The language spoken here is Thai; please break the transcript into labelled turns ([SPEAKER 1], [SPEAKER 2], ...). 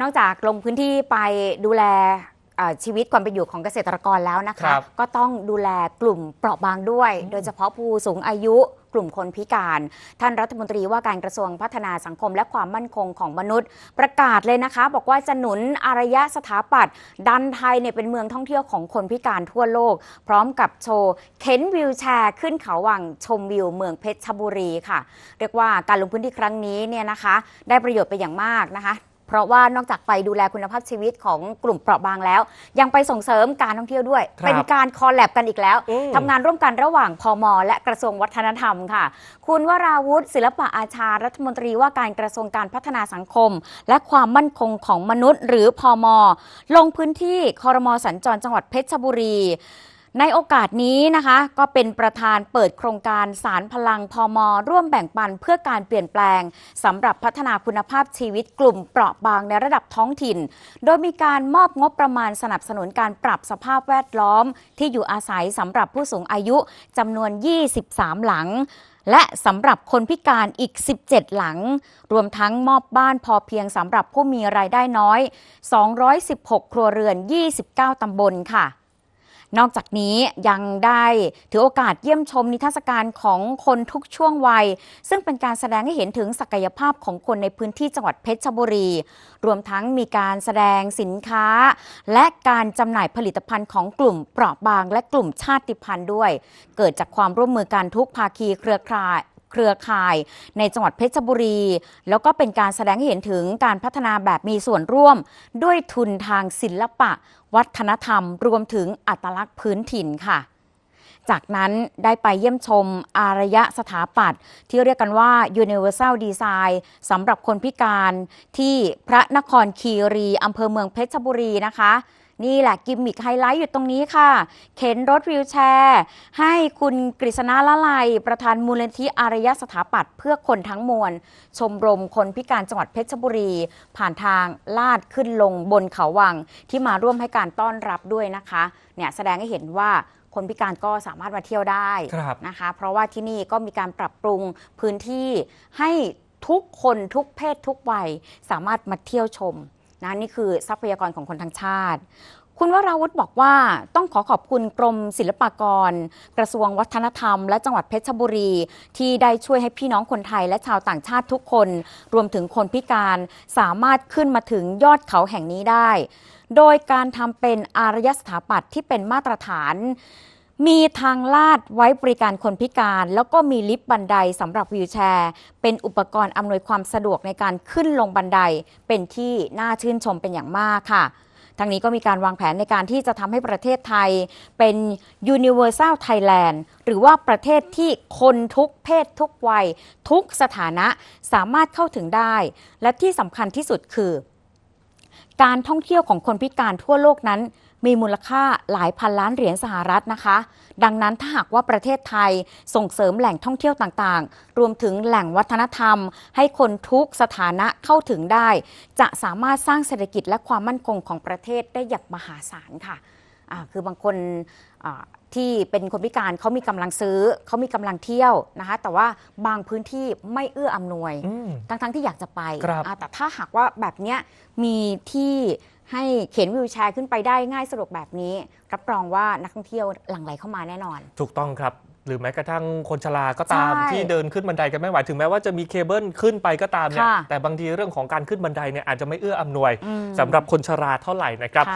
[SPEAKER 1] นอกจากลงพื้นที่ไปดูแลเอ่อชีวิตความเป็นอยู่ของเกษตรกรแล้วนะ
[SPEAKER 2] ครั
[SPEAKER 1] คะ
[SPEAKER 2] บ
[SPEAKER 1] ก็ต้องดูแลกลุ่มเปราะบางด้วย
[SPEAKER 2] อืม
[SPEAKER 1] โดยเฉพาะผู้สูงอายุกลุ่มคนพิการ ท่านรัฐมนตรีว่าการกระทรวงพัฒนาสังคมและความมั่นคงของมนุษย์ ประกาศเลยนะคะ บอกว่าจะหนุนอารยสถาปัตย์ดันไทยเนี่ยเป็นเมืองท่องเที่ยวของคนพิการทั่วโลก พร้อมกับโชว์เข็นวิวแชร์ขึ้นเขาวังชมวิวเมืองเพชรบุรีค่ะ เรียกว่าการลงพื้นที่ครั้งนี้เนี่ยนะคะ ได้ประโยชน์ไปอย่างมากนะคะ เพราะว่านอกจากไปดูแลคุณภาพชีวิตของกลุ่มเปราะบางแล้ว ยังไปส่งเสริมการท่องเที่ยวด้วย
[SPEAKER 2] ครับ
[SPEAKER 1] เป็นการคอลแลบกันอีกแล้ว
[SPEAKER 2] อืม
[SPEAKER 1] ทำงานร่วมกันระหว่างพม และกระทรวงวัฒนธรรมค่ะ คุณวราวุฒิศิลปะอาชารัฐมนตรีว่าการกระทรวงการพัฒนาสังคม และความมั่นคงของมนุษย์ หรือพม ลงพื้นที่คอรมอสัญจรจังหวัดเพชรบุรี ในโอกาสนี้นะคะก็เป็นประธานเปิดโครงการสารพลังพมร่วมแบ่งปันเพื่อการเปลี่ยนแปลงสำหรับพัฒนาคุณภาพชีวิตกลุ่มเปราะบางในระดับท้องถิ่น โดยมีการมอบงบประมาณสนับสนุนการปรับสภาพแวดล้อม ที่อยู่อาศัยสำหรับผู้สูงอายุจำนวน 23 หลังและสำหรับคนพิการอีก 17 หลัง รวมทั้งมอบบ้านพอเพียงสำหรับผู้มีรายได้น้อย 216 ครัวเรือน 29 ตำบลค่ะ นอกจากนี้ยังได้ถือโอกาสเยี่ยมชมนิทรรศการของคนทุกช่วงวัย ซึ่งเป็นการแสดงให้เห็นถึงศักยภาพของคนในพื้นที่จังหวัดเพชรบุรี รวมทั้งมีการแสดงสินค้า และการจำหน่ายผลิตภัณฑ์ของกลุ่มเปราะบาง และกลุ่มชาติพันธุ์ด้วย เกิดจากความร่วมมือการทุกภาคีเครือข่าย เครือข่าย ในจังหวัดเพชรบุรี แล้วก็เป็นการแสดงให้เห็นถึงการพัฒนาแบบมีส่วนร่วม ด้วยทุนทางศิลปะ วัฒนธรรม รวมถึงอัตลักษณ์พื้นถิ่นค่ะจากนั้นได้ไปเยี่ยมชมอารยสถาปัตย์ที่เรียกกันว่า Universal Design สำหรับคนพิการที่พระนครคีรีอำเภอเมืองเพชรบุรีนะคะ นี่แหละกิมมิคไฮไลท์อยู่ตรงนี้ค่ะ เข็นรถวิวแชร์ ให้คุณกฤษณาละไลประธานมูลนิธิอารยสถาปัตย์เพื่อคนทั้งมวล ชมรมคนพิการจังหวัดเพชรบุรี ผ่านทางลาดขึ้นลงบนเขาวัง ที่มาร่วมให้การต้อนรับด้วยนะคะเนี่ยแสดงให้เห็นว่าคนพิการก็สามารถมาเที่ยวได้
[SPEAKER 2] ครับ
[SPEAKER 1] นะคะ เพราะว่าที่นี่ก็มีการปรับปรุงพื้นที่ให้ทุกคนทุกเพศทุกวัยสามารถมาเที่ยวชม นะนี่คือทรัพยากรของคนทั้งชาติ คุณวราวุธบอกว่าต้องขอขอบคุณกรมศิลปากร กระทรวงวัฒนธรรม และจังหวัดเพชรบุรี ที่ได้ช่วยให้พี่น้องคนไทยและชาวต่างชาติทุกคน รวมถึงคนพิการสามารถขึ้นมาถึงยอดเขาแห่งนี้ได้ โดยการทำเป็นอารยสถาปัตย์ที่เป็นมาตรฐาน มีทางลาดไว้บริการคนพิการ แล้วก็มีลิฟต์บันไดสำหรับวีลแชร์ เป็นอุปกรณ์อำนวยความสะดวกในการขึ้นลงบันไดเป็นที่น่าชื่นชมเป็นอย่างมากค่ะทั้งนี้ก็มีการวางแผนในการที่จะทำให้ประเทศไทยเป็น Universal Thailand หรือว่าประเทศที่คนทุกเพศทุกวัย ทุกสถานะสามารถเข้าถึงได้ และที่สำคัญที่สุดคือ การท่องเที่ยวของคนพิการทั่วโลกนั้น มีมูลค่าหลายพันล้านเหรียญสหรัฐนะคะ ดังนั้นถ้าหากว่าประเทศไทยส่งเสริมแหล่งท่องเที่ยวต่างๆ รวมถึงแหล่งวัฒนธรรม ให้คนทุกสถานะเข้าถึงได้ จะสามารถสร้างเศรษฐกิจและความมั่นคงของประเทศได้อย่างมหาศาลค่ะอ่าคือบางคน ที่เป็นคนพิการเขามีกำลังซื้อเขามีกำลังเที่ยวนะคะแต่ว่าบางพื้นที่ไม่เอื้ออำนวย
[SPEAKER 2] อืม
[SPEAKER 1] ทั้งๆที่อยากจะไป
[SPEAKER 2] ครับ
[SPEAKER 1] อ่าแต่ถ้าหากว่าแบบเนี้ยมีที่ให้เข็นวิวแชร์ขึ้นไปได้ง่ายสะดวกแบบนี้ รับรองว่านักท่องเที่ยวหลั่งไหลเข้ามาแน่นอน
[SPEAKER 2] ถูกต้องครับหรือแม้กระทั่งคนชราก็ตาม
[SPEAKER 1] ใช่
[SPEAKER 2] ที่เดินขึ้นบันไดกันไม่ไหวถึงแม้ว่าจะมีเคเบิลขึ้นไปก็ตามเนี่ย
[SPEAKER 1] ค่ะ
[SPEAKER 2] แต่บางทีเรื่องของการขึ้นบันไดเนี่ยอาจจะไม่เอื้ออำนวย
[SPEAKER 1] อืม
[SPEAKER 2] สำหรับคนชราเท่าไหร่นะครับ